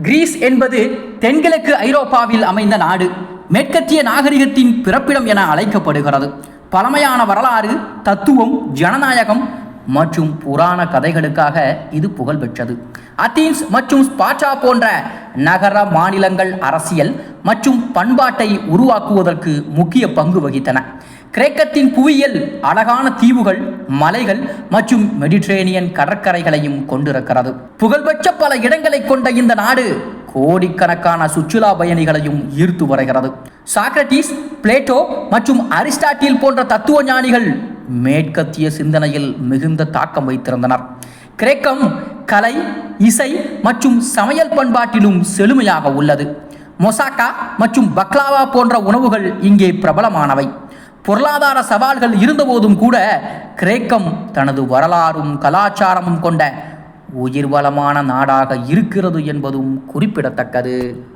Greece என்பது தென்கிழக்கு ஐரோப்பாவில் அமைந்த நாடு. மேற்கத்திய நாகரிகத்தின் பிறப்பிடம் என அழைக்கப்படுகிறது. பழமையான வரலாறு தத்துவம் ஜனநாயகம் மற்றும் புராண கதைகளுக்காக இது புகழ்பெற்றது. அத்தீன்ஸ் மற்றும் ஸ்பாட்சா போன்ற நகர மாநிலங்கள் அரசியல் மற்றும் பண்பாட்டை உருவாக்குவதற்கு முக்கிய பங்கு வகித்தன. கிரேக்கத்தின் புவியியல் அழகான தீவுகள் மலைகள் மற்றும் மெடிட்ரேனியன் கடற்கரைகளையும் கொண்டிருக்கிறது. புகழ்பெற்ற பல இடங்களை கொண்ட இந்த நாடு கோடிக்கணக்கான சுற்றுலா பயணிகளையும் ஈர்த்து வருகிறது. சாக்ரட்டிஸ் பிளேட்டோ மற்றும் அரிஸ்டாட்டில் போன்ற தத்துவ ஞானிகள் மேற்கத்திய சிந்தனையில் மிகுந்த தாக்கம் வைத்திருந்தனர். கிரேக்கம் கலை இசை மற்றும் சமையல் பண்பாட்டிலும் செழுமையாக உள்ளது. மொசாக்கா மற்றும் பக்லாவா போன்ற உணவுகள் இங்கே பிரபலமானவை. பொருளாதார சவால்கள் இருந்தபோதும் கூட கிரேக்கம் தனது வரலாறும் கலாச்சாரமும் கொண்ட உயிர்வளமான நாடாக இருக்கிறது என்பதும் குறிப்பிடத்தக்கது.